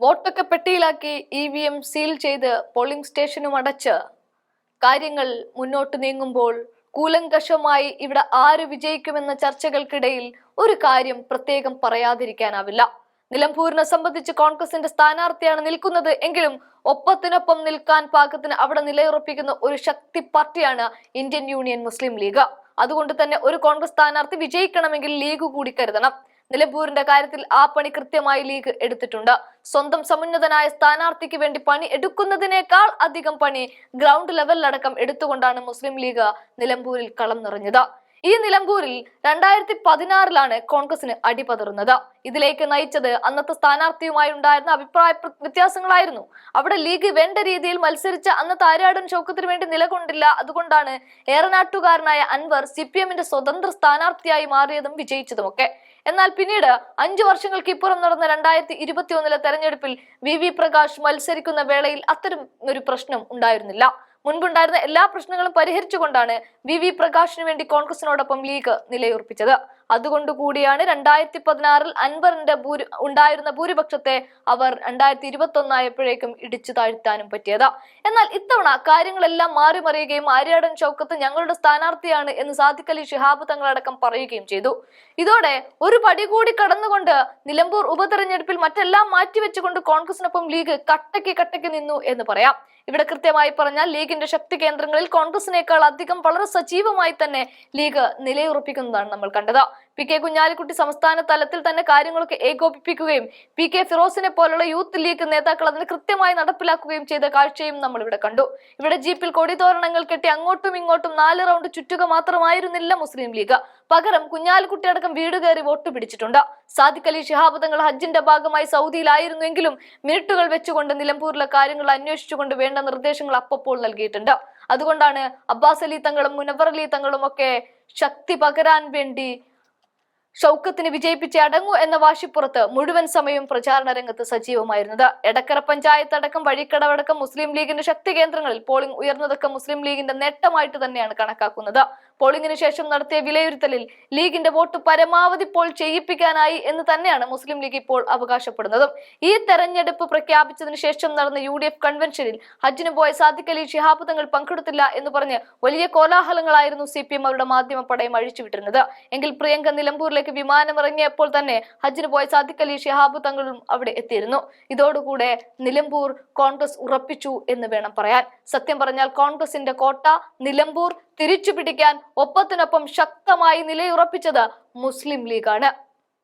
വോട്ടൊക്കെ പെട്ടിയിലാക്കി E V M seal ചെയ്ത് polling സ്റ്റേഷനും അടച്ച്. കാര്യങ്ങൾ മുന്നോട്ട് നീങ്ങുമ്പോൾ കൂലങ്കഷമായി ഇവിടെ ആര് വിജയിക്കുമെന്ന ചർച്ചകൾക്കിടയിൽ ഒരു കാര്യം പ്രത്യേകം പറയാതിരിക്കാനാവില്ല. നിലമ്പൂരിനെ സംബന്ധിച്ച് കോൺഗ്രസിന്റെ സ്ഥാനാർത്ഥിയാണ് നിൽക്കുന്നത് എങ്കിലും ഒപ്പത്തിനൊപ്പം നിൽക്കാൻ പാകത്തിന് അവിടെ നിലയുറപ്പിക്കുന്ന ഒരു ശക്തി പാർട്ടിയാണ് ഇന്ത്യൻ യൂണിയൻ മുസ്ലിം ലീഗ്. അതുകൊണ്ട് തന്നെ ഒരു കോൺഗ്രസ് സ്ഥാനാർത്ഥി വിജയിക്കണമെങ്കിൽ ലീഗ് കൂടി കരുതണം. നിലമ്പൂരിന്റെ കാര്യത്തിൽ ആ പണി കൃത്യമായി ലീഗ് എടുത്തിട്ടുണ്ട്. സ്വന്തം സമുന്നതനായ സ്ഥാനാർത്ഥിക്ക് വേണ്ടി പണി എടുക്കുന്നതിനേക്കാൾ അധികം പണി ഗ്രൗണ്ട് ലെവലിലടക്കം എടുത്തുകൊണ്ടാണ് മുസ്ലിം ലീഗ് നിലമ്പൂരിൽ കളം നിറഞ്ഞത്. ഈ നിലമ്പൂരിൽ രണ്ടായിരത്തി പതിനാറിലാണ് കോൺഗ്രസിന് അടിപതറുന്നത്. ഇതിലേക്ക് നയിച്ചത് അന്നത്തെ സ്ഥാനാർത്ഥിയുമായി ഉണ്ടായിരുന്ന അഭിപ്രായ വ്യത്യാസങ്ങളായിരുന്നു. അവിടെ ലീഗ് വേണ്ട രീതിയിൽ മത്സരിച്ച അന്നത്തെ ആര്യാടൻ ചൗക്കത്തിന് വേണ്ടി നിലകൊണ്ടില്ല. അതുകൊണ്ടാണ് ഏറനാട്ടുകാരനായ അൻവർ സി പി എമ്മിന്റെ സ്വതന്ത്ര സ്ഥാനാർത്ഥിയായി മാറിയതും വിജയിച്ചതുമൊക്കെ. എന്നാൽ പിന്നീട് അഞ്ചു വർഷങ്ങൾക്ക് ഇപ്പുറം നടന്ന രണ്ടായിരത്തി ഇരുപത്തി ഒന്നിലെ തെരഞ്ഞെടുപ്പിൽ വി വി പ്രകാശ് മത്സരിക്കുന്ന വേളയിൽ അത്തരം ഒരു പ്രശ്നം ഉണ്ടായിരുന്നില്ല. മുൻപുണ്ടായിരുന്ന എല്ലാ പ്രശ്നങ്ങളും പരിഹരിച്ചുകൊണ്ടാണ് വി വി പ്രകാശിന് വേണ്ടി കോൺഗ്രസിനോടൊപ്പം ലീഗ് നിലയുറപ്പിച്ചത് അതുകൊണ്ടുകൂടിയാണ് രണ്ടായിരത്തി പതിനാറിൽ അൻവറിന്റെ ഭൂരി ഉണ്ടായിരുന്ന ഭൂരിപക്ഷത്തെ അവർ രണ്ടായിരത്തി ഇരുപത്തി ഒന്നായപ്പോഴേക്കും ഇടിച്ചു താഴ്ത്താനും പറ്റിയത്. എന്നാൽ ഇത്തവണ കാര്യങ്ങളെല്ലാം മാറി മറിയുകയും ആര്യാടൻ ചൗക്കത്ത് ഞങ്ങളുടെ സ്ഥാനാർത്ഥിയാണ് എന്ന് സാദിഖ് അലി ഷിഹാബ് തങ്ങളടക്കം പറയുകയും ചെയ്തു. ഇതോടെ ഒരു പടി കൂടി കടന്നുകൊണ്ട് നിലമ്പൂർ ഉപതെരഞ്ഞെടുപ്പിൽ മറ്റെല്ലാം മാറ്റിവെച്ചുകൊണ്ട് കോൺഗ്രസിനൊപ്പം ലീഗ് കട്ടയ്ക്ക് കട്ടയ്ക്ക് നിന്നു എന്ന് പറയാം. ഇവിടെ കൃത്യമായി പറഞ്ഞാൽ ലീഗിന്റെ ശക്തി കേന്ദ്രങ്ങളിൽ കോൺഗ്രസിനേക്കാൾ അധികം വളരെ സജീവമായി തന്നെ ലീഗ് നിലയുറപ്പിക്കുന്നതാണ് നമ്മൾ കണ്ടത്. പി കെ കുഞ്ഞാലിക്കുട്ടി സംസ്ഥാന തലത്തിൽ തന്നെ കാര്യങ്ങളൊക്കെ ഏകോപിപ്പിക്കുകയും പി കെ ഫിറോസിനെ പോലുള്ള യൂത്ത് ലീഗ് നേതാക്കൾ അതിന് കൃത്യമായി നടപ്പിലാക്കുകയും ചെയ്ത കാഴ്ചയും നമ്മൾ ഇവിടെ കണ്ടു. ഇവിടെ ജീപ്പിൽ കൊടിതോരണങ്ങൾ കെട്ടി അങ്ങോട്ടും ഇങ്ങോട്ടും നാല് റൗണ്ട് ചുറ്റുക മാത്രമായിരുന്നില്ല മുസ്ലിം ലീഗ്. പകരം കുഞ്ഞാലിക്കുട്ടി അടക്കം വീട് കയറി വോട്ട് പിടിച്ചിട്ടുണ്ട്. സാദിഖ് അലി ശിഹാബ് തങ്ങൾ ഹജ്ജിന്റെ ഭാഗമായി സൗദിയിലായിരുന്നുവെങ്കിലും മിനിറ്റുകൾ വെച്ചുകൊണ്ട് നിലമ്പൂരിലെ കാര്യങ്ങൾ അന്വേഷിച്ചുകൊണ്ട് വേണ്ട നിർദ്ദേശങ്ങൾ അപ്പപ്പോൾ നൽകിയിട്ടുണ്ട്. അതുകൊണ്ടാണ് അബ്ബാസ് അലി തങ്ങളും മുനവർ അലി തങ്ങളും ഒക്കെ ശക്തി പകരാൻ വേണ്ടി ഷൗക്കത്തിന് വിജയിപ്പിച്ച് അടങ്ങൂ എന്ന വാശിപ്പുറത്ത് മുഴുവൻ സമയവും പ്രചാരണ രംഗത്ത് സജീവമായിരുന്നത്. എടക്കര പഞ്ചായത്ത് അടക്കം വഴിക്കടവടക്കം മുസ്ലിം ലീഗിന്റെ ശക്തി കേന്ദ്രങ്ങളിൽ പോളിംഗ് ഉയർന്നതൊക്കെ മുസ്ലിം ലീഗിന്റെ നേട്ടമായിട്ട് തന്നെയാണ് കണക്കാക്കുന്നത്. പോളിംഗിന് ശേഷം നടത്തിയ വിലയിരുത്തലിൽ ലീഗിന്റെ വോട്ട് പരമാവധി പോൾ ചെയ്യിപ്പിക്കാനായി എന്ന് തന്നെയാണ് മുസ്ലിം ലീഗ് ഇപ്പോൾ അവകാശപ്പെടുന്നതും. ഈ തെരഞ്ഞെടുപ്പ് പ്രഖ്യാപിച്ചതിന് ശേഷം നടന്ന യു കൺവെൻഷനിൽ ഹജ്ജിന് പോയ സാദിഖ് അലി ഷിഹാബ് തങ്ങൾ പങ്കെടുത്തില്ല എന്ന് പറഞ്ഞ് വലിയ കോലാഹലങ്ങളായിരുന്നു സി പി എം അവരുടെ മാധ്യമ പടയം അഴിച്ചുവിട്ടിരുന്നത്. എങ്കിൽ പ്രിയങ്ക നിലമ്പൂരിലേക്ക് വിമാനം ഇറങ്ങിയപ്പോൾ തന്നെ ഹജ്ജിന് പോയ സാദിഖ് അലി ഷിഹാബ് തങ്ങളും അവിടെ എത്തിയിരുന്നു. ഇതോടുകൂടെ നിലമ്പൂർ കോൺഗ്രസ് ഉറപ്പിച്ചു എന്ന് വേണം പറയാൻ. സത്യം പറഞ്ഞാൽ കോൺഗ്രസിന്റെ കോട്ട നിലമ്പൂർ തിരിച്ചു പിടിക്കാൻ ഒപ്പത്തിനൊപ്പം ശക്തമായി നിലയുറപ്പിച്ചത് മുസ്ലിം ലീഗാണ്.